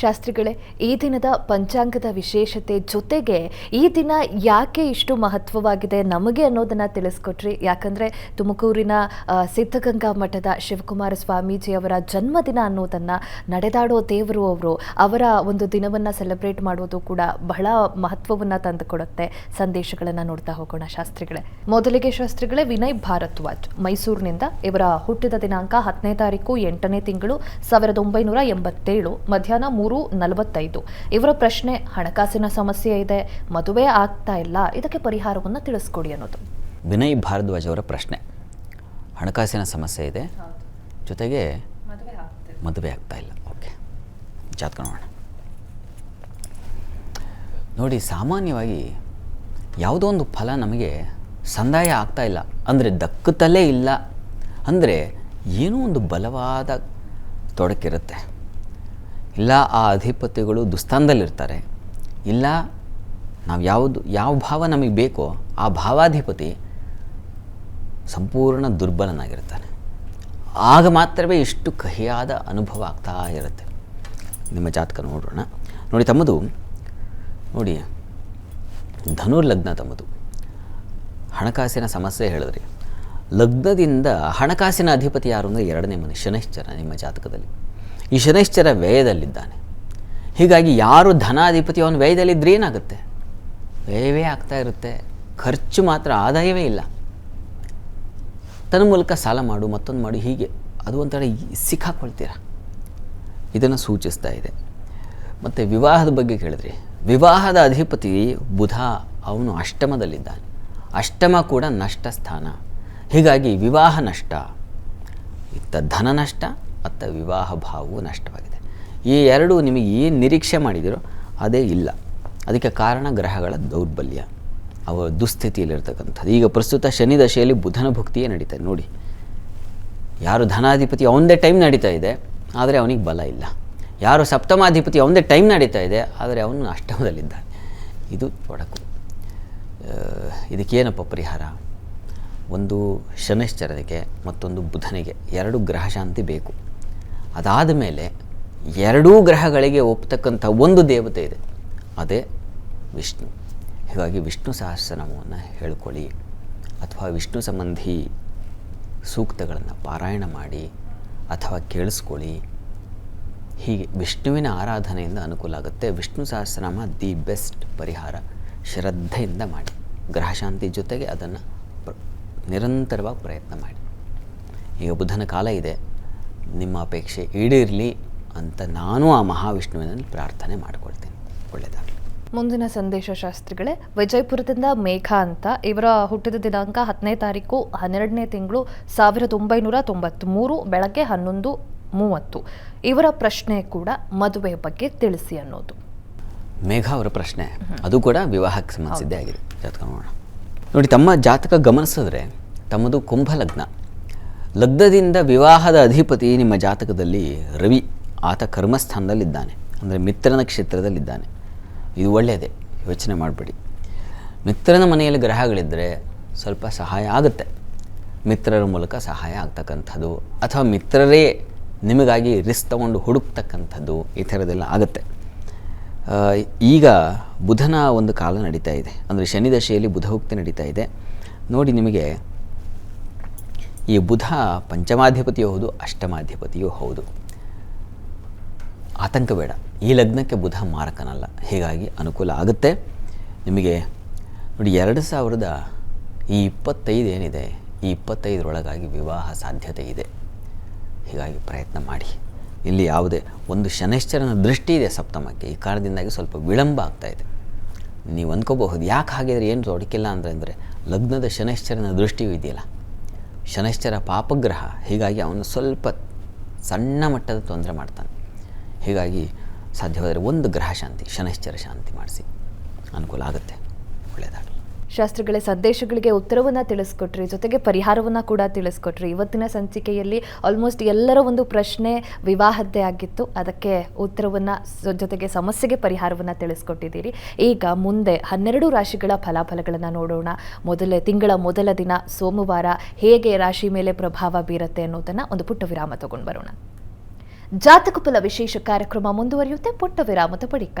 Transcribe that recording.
ಶಾಸ್ತ್ರಿಗಳೇ, ಈ ದಿನದ ಪಂಚಾಂಗದ ವಿಶೇಷತೆ ಜೊತೆಗೆ ಈ ದಿನ ಯಾಕೆ ಇಷ್ಟು ಮಹತ್ವವಾಗಿದೆ ನಮಗೆ ಅನ್ನೋದನ್ನ ತಿಳಿಸ್ಕೊಟ್ರಿ. ಯಾಕಂದ್ರೆ ತುಮಕೂರಿನ ಸಿದ್ಧಗಂಗಾ ಮಠದ ಶಿವಕುಮಾರ ಸ್ವಾಮೀಜಿಯವರ ಜನ್ಮದಿನ ಅನ್ನೋದನ್ನ ನಡೆದಾಡೋ ದೇವರು ಅವರು. ಅವರ ಒಂದು ದಿನವನ್ನ ಸೆಲೆಬ್ರೇಟ್ ಮಾಡೋದು ಕೂಡ ಬಹಳ ಮಹತ್ವವನ್ನ ತಂದುಕೊಡುತ್ತೆ. ಸಂದೇಶಗಳನ್ನ ನೋಡ್ತಾ ಹೋಗೋಣ ಶಾಸ್ತ್ರಿಗಳೇ. ಮೊದಲಿಗೆ ಶಾಸ್ತ್ರಿಗಳೇ, ವಿನಯ್ ಭಾರದ್ವಾಜ್. ಮೈಸೂರಿನಿಂದ ಇವರ ಹುಟ್ಟಿದ ದಿನಾಂಕ ಹತ್ತನೇ ತಾರೀಕು ಎಂಟನೇ ತಿಂಗಳು ಸಾವಿರದ ಒಂಬೈನೂರ ಎಂಬತ್ತೇಳು. ಮಧ್ಯಾಹ್ನ ಮೂರು ನಲವತ್ತೈದು. ಇವರ ಪ್ರಶ್ನೆ ಹಣಕಾಸಿನ ಸಮಸ್ಯೆ ಇದೆ ಮದುವೆ ಆಗ್ತಾ ಇಲ್ಲ ಇದಕ್ಕೆ ಪರಿಹಾರವನ್ನು ತಿಳಿಸ್ಕೊಡಿ ಅನ್ನೋದು. ವಿನಯ್ ಭಾರದ್ವಾಜ್ ಅವರ ಪ್ರಶ್ನೆ ಹಣಕಾಸಿನ ಸಮಸ್ಯೆ ಇದೆ ಜೊತೆಗೆ ಮದುವೆ ಆಗ್ತಾ ಇಲ್ಲ. ಓಕೆ ಜಾತಕ ನೋಡೋಣ. ನೋಡಿ ಸಾಮಾನ್ಯವಾಗಿ ಯಾವುದೋ ಒಂದು ಫಲ ನಮಗೆ ಸಂದಾಯ ಆಗ್ತಾ ಇಲ್ಲ. ಅಂದರೆ ದಕ್ಕುತ್ತಲೇ ಇಲ್ಲ. ಅಂದರೆ ಏನೋ ಒಂದು ಬಲವಾದ ತೊಡಕಿರುತ್ತೆ. ಇಲ್ಲ, ಆ ಅಧಿಪತಿಗಳು ದುಸ್ಥಾನದಲ್ಲಿರ್ತಾರೆ. ಇಲ್ಲ, ನಾವು ಯಾವುದು, ಯಾವ ಭಾವ ನಮಗೆ ಬೇಕೋ ಆ ಭಾವಾಧಿಪತಿ ಸಂಪೂರ್ಣ ದುರ್ಬಲನಾಗಿರ್ತಾನೆ. ಆಗ ಮಾತ್ರವೇ ಇಷ್ಟು ಕಹಿಯಾದ ಅನುಭವ ಆಗ್ತಾ ಇರುತ್ತೆ. ನಿಮ್ಮ ಜಾತಕ ನೋಡೋಣ. ನೋಡಿ, ತಮ್ಮದು, ನೋಡಿ ಧನುರ್ ಲಗ್ನ ತಮ್ಮದು. ಹಣಕಾಸಿನ ಸಮಸ್ಯೆ ಹೇಳಿದ್ರಿ. ಲಗ್ನದಿಂದ ಹಣಕಾಸಿನ ಅಧಿಪತಿ ಯಾರು ಅಂದರೆ ಎರಡನೇ ಮನೆ ಶನೈಶ್ಚರ ನಿಮ್ಮ ಜಾತಕದಲ್ಲಿ. ಈ ಶನೈಶ್ಚರ ವ್ಯಯದಲ್ಲಿದ್ದಾನೆ. ಹೀಗಾಗಿ ಯಾರು ಧನಾಧಿಪತಿ ಅವನು ವ್ಯಯದಲ್ಲಿದ್ದರೆ ಏನಾಗುತ್ತೆ? ವ್ಯಯವೇ ಆಗ್ತಾ ಇರುತ್ತೆ. ಖರ್ಚು ಮಾತ್ರ ಆದಾಯವೇ ಇಲ್ಲ. ತನ್ನ ಮೂಲಕ ಸಾಲ ಮಾಡು, ಮತ್ತೊಂದು ಮಾಡು, ಹೀಗೆ. ಅದು ಒಂಥರ ಸಿಕ್ಕಾಕೊಳ್ತೀರ? ಇದನ್ನು ಸೂಚಿಸ್ತಾ ಇದೆ. ಮತ್ತು ವಿವಾಹದ ಬಗ್ಗೆ ಕೇಳಿದ್ರಿ, ವಿವಾಹದ ಅಧಿಪತಿ ಬುಧ, ಅವನು ಅಷ್ಟಮದಲ್ಲಿದ್ದಾನೆ. ಅಷ್ಟಮ ಕೂಡ ನಷ್ಟ ಸ್ಥಾನ. ಹೀಗಾಗಿ ವಿವಾಹ ನಷ್ಟ, ಇತ್ತ ಧನ ನಷ್ಟ ಮತ್ತು ವಿವಾಹ ಭಾವವು ನಷ್ಟವಾಗಿದೆ. ಈ ಎರಡು ನಿಮಗೆ ಏನು ನಿರೀಕ್ಷೆ ಮಾಡಿದಿರೋ ಅದೇ ಇಲ್ಲ. ಅದಕ್ಕೆ ಕಾರಣ ಗ್ರಹಗಳ ದೌರ್ಬಲ್ಯ. ಅವ ದುಸ್ಥಿತಿಯಲ್ಲಿರ್ತಕ್ಕಂಥದ್ದು. ಈಗ ಪ್ರಸ್ತುತ ಶನಿ ದಶೆಯಲ್ಲಿ ಬುಧನ ಭುಕ್ತಿಯೇ ನಡೀತಾ ನೋಡಿ, ಯಾರು ಧನಾಧಿಪತಿ ಅವನದೇ ಟೈಮ್ ನಡೀತಾ ಇದೆ, ಆದರೆ ಅವನಿಗೆ ಬಲ ಇಲ್ಲ. ಯಾರು ಸಪ್ತಮಾಧಿಪತಿ ಅವನದೇ ಟೈಮ್ ನಡೀತಾ ಇದೆ, ಆದರೆ ಅವನು ಅಷ್ಟಮದಲ್ಲಿದ್ದಾನೆ. ಇದು ತೊಡಕು. ಇದಕ್ಕೇನಪ್ಪ ಪರಿಹಾರ? ಒಂದು ಶನೈಶ್ಚರನಿಗೆ ಮತ್ತೊಂದು ಬುಧನಿಗೆ ಎರಡು ಗ್ರಹ ಶಾಂತಿ ಬೇಕು. ಅದಾದ ಮೇಲೆ ಎರಡೂ ಗ್ರಹಗಳಿಗೆ ಒಪ್ಪತಕ್ಕಂಥ ಒಂದು ದೇವತೆ ಇದೆ. ಅದೇ ವಿಷ್ಣು. ಹೀಗಾಗಿ ವಿಷ್ಣು ಸಹಸ್ರನಾಮವನ್ನು ಹೇಳ್ಕೊಳ್ಳಿ. ಅಥವಾ ವಿಷ್ಣು ಸಂಬಂಧಿ ಸೂಕ್ತಗಳನ್ನು ಪಾರಾಯಣ ಮಾಡಿ ಅಥವಾ ಕೇಳಿಸ್ಕೊಳ್ಳಿ. ಹೀಗೆ ವಿಷ್ಣುವಿನ ಆರಾಧನೆಯಿಂದ ಅನುಕೂಲ ಆಗುತ್ತೆ. ವಿಷ್ಣು ಸಹಸ್ರನಾಮ ದಿ ಬೆಸ್ಟ್ ಪರಿಹಾರ. ಶ್ರದ್ಧೆಯಿಂದ ಮಾಡಿ. ಗ್ರಹಶಾಂತಿ ಜೊತೆಗೆ ಅದನ್ನು ನಿರಂತರವಾಗಿ ಪ್ರಯತ್ನ ಮಾಡಿ. ಈಗ ಬುಧನ ಕಾಲ ಇದೆ. ನಿಮ್ಮ ಅಪೇಕ್ಷೆ ಈಡೇರಲಿ ಅಂತ ನಾನು ಆ ಮಹಾವಿಷ್ಣುವಿನಲ್ಲಿ ಪ್ರಾರ್ಥನೆ ಮಾಡಿಕೊಳ್ತೇನೆ. ಒಳ್ಳೆಯದಾಗಲಿ. ಮುಂದಿನ ಸಂದೇಶ ಶಾಸ್ತ್ರಿಗಳೇ ವಿಜಯಪುರದಿಂದ ಮೇಘ ಅಂತ. ಇವರ ಹುಟ್ಟಿದ ದಿನಾಂಕ ಹತ್ತನೇ ತಾರೀಕು ಹನ್ನೆರಡನೇ ತಿಂಗಳು ಸಾವಿರದ ಒಂಬೈನೂರ ತೊಂಬತ್ತ್ಮೂರು ಬೆಳಗ್ಗೆ ಹನ್ನೊಂದು ಮೂವತ್ತು. ಇವರ ಪ್ರಶ್ನೆ ಕೂಡ ಮದುವೆ ಬಗ್ಗೆ ತಿಳಿಸಿ ಅನ್ನೋದು. ಮೇಘ ಅವರ ಪ್ರಶ್ನೆ. ಅದು ಕೂಡ ವಿವಾಹಕ್ಕೆ ಸಂಬಂಧಿಸಿದ್ದೇ ಆಗಿದೆ. ಜಾತಕ ನೋಡೋಣ. ನೋಡಿ ತಮ್ಮ ಜಾತಕ ಗಮನಿಸಿದ್ರೆ ತಮ್ಮದು ಕುಂಭ ಲಗ್ನ ಲಗ್ನದಿಂದ ವಿವಾಹದ ಅಧಿಪತಿ ನಿಮ್ಮ ಜಾತಕದಲ್ಲಿ ರವಿ. ಆತ ಕರ್ಮಸ್ಥಾನದಲ್ಲಿದ್ದಾನೆ. ಅಂದರೆ ಮಿತ್ರನ ಕ್ಷೇತ್ರದಲ್ಲಿದ್ದಾನೆ. ಇದು ಒಳ್ಳೆಯದೇ ಯೋಚನೆ ಮಾಡಬೇಡಿ. ಮಿತ್ರನ ಮನೆಯಲ್ಲಿ ಗ್ರಹಗಳಿದ್ದರೆ ಸ್ವಲ್ಪ ಸಹಾಯ ಆಗುತ್ತೆ. ಮಿತ್ರರ ಮೂಲಕ ಸಹಾಯ ಆಗ್ತಕ್ಕಂಥದ್ದು ಅಥವಾ ಮಿತ್ರರೇ ನಿಮಗಾಗಿ ರಿಸ್ಕ್ ತಗೊಂಡು ಹುಡುಕ್ತಕ್ಕಂಥದ್ದು ಈ ಥರದೆಲ್ಲ ಆಗುತ್ತೆ. ಈಗ ಬುಧನ ಒಂದು ಕಾಲ ನಡೀತಾ ಇದೆ. ಅಂದರೆ ಶನಿ ದಶೆಯಲ್ಲಿ ಬುಧಭುಕ್ತಿ ನಡೀತಾ ಇದೆ. ನೋಡಿ ನಿಮಗೆ ಈ ಬುಧ ಪಂಚಮಾಧಿಪತಿಯೂ ಹೌದು, ಅಷ್ಟಮಾಧಿಪತಿಯೂ ಹೌದು. ಆತಂಕ ಬೇಡ. ಈ ಲಗ್ನಕ್ಕೆ ಬುಧ ಮಾರಕನಲ್ಲ. ಹೀಗಾಗಿ ಅನುಕೂಲ ಆಗುತ್ತೆ. ನಿಮಗೆ ನೋಡಿ, ಎರಡು ಸಾವಿರದ ಈ ಇಪ್ಪತ್ತೈದು ಏನಿದೆ? ಈ ಇಪ್ಪತ್ತೈದರೊಳಗಾಗಿ ವಿವಾಹ ಸಾಧ್ಯತೆ ಇದೆ. ಹೀಗಾಗಿ ಪ್ರಯತ್ನ ಮಾಡಿ. ಇಲ್ಲಿ ಯಾವುದೇ ಒಂದು ಶನೈಶ್ಚರನ ದೃಷ್ಟಿ ಇದೆ ಸಪ್ತಮಕ್ಕೆ. ಈ ಕಾರಣದಿಂದಾಗಿ ಸ್ವಲ್ಪ ವಿಳಂಬ ಆಗ್ತಾ ಇದೆ. ನೀವು ಅಂದ್ಕೋಬಹುದು ಯಾಕೆ ಹಾಗಿದ್ರೆ ಏನು ತೊಡಕಿಲ್ಲ ಅಂದರೆ ಅಂದರೆ ಲಗ್ನದ ಶನೈಶ್ಚರನ ದೃಷ್ಟಿಯೂ ಇದೆಯಲ್ಲ. ಶನೈಶ್ಚರ ಪಾಪಗ್ರಹ, ಹೀಗಾಗಿ ಅವನು ಸ್ವಲ್ಪ ಸಣ್ಣ ಮಟ್ಟದ ತೊಂದರೆ ಮಾಡ್ತಾನೆ. ಹೀಗಾಗಿ ಸಾಧ್ಯವಾದರೆ ಒಂದು ಗ್ರಹ ಶಾಂತಿ, ಶನೈಶ್ಚರ ಶಾಂತಿ ಮಾಡಿಸಿ. ಅನುಕೂಲ ಆಗುತ್ತೆ. ಒಳ್ಳೆಯದಾಗಲಿ. ಶಾಸ್ತ್ರಿಗಳೇ ಸಂದೇಶಗಳಿಗೆ ಉತ್ತರವನ್ನು ತಿಳಿಸ್ಕೊಟ್ರಿ, ಜೊತೆಗೆ ಪರಿಹಾರವನ್ನು ಕೂಡ ತಿಳಿಸ್ಕೊಟ್ರಿ. ಇವತ್ತಿನ ಸಂಚಿಕೆಯಲ್ಲಿ ಆಲ್ಮೋಸ್ಟ್ ಎಲ್ಲರ ಒಂದು ಪ್ರಶ್ನೆ ವಿವಾಹದ್ದೇ ಆಗಿತ್ತು. ಅದಕ್ಕೆ ಉತ್ತರವನ್ನು ಜೊತೆಗೆ ಸಮಸ್ಯೆಗೆ ಪರಿಹಾರವನ್ನು ತಿಳಿಸ್ಕೊಟ್ಟಿದ್ದೀರಿ. ಈಗ ಮುಂದೆ ಹನ್ನೆರಡು ರಾಶಿಗಳ ಫಲಾಫಲಗಳನ್ನು ನೋಡೋಣ. ಮೊದಲ ತಿಂಗಳ ಮೊದಲ ದಿನ ಸೋಮವಾರ ಹೇಗೆ ರಾಶಿ ಮೇಲೆ ಪ್ರಭಾವ ಬೀರುತ್ತೆ ಅನ್ನೋದನ್ನು ಒಂದು ಪುಟ್ಟ ವಿರಾಮ ತಗೊಂಡು ಬರೋಣ. ಜಾತಕ ಫಲ ವಿಶೇಷ ಕಾರ್ಯಕ್ರಮ ಮುಂದುವರಿಯುತ್ತೆ. ಪುಟ್ಟ ವಿರಾಮದ ಬಳಿಕ.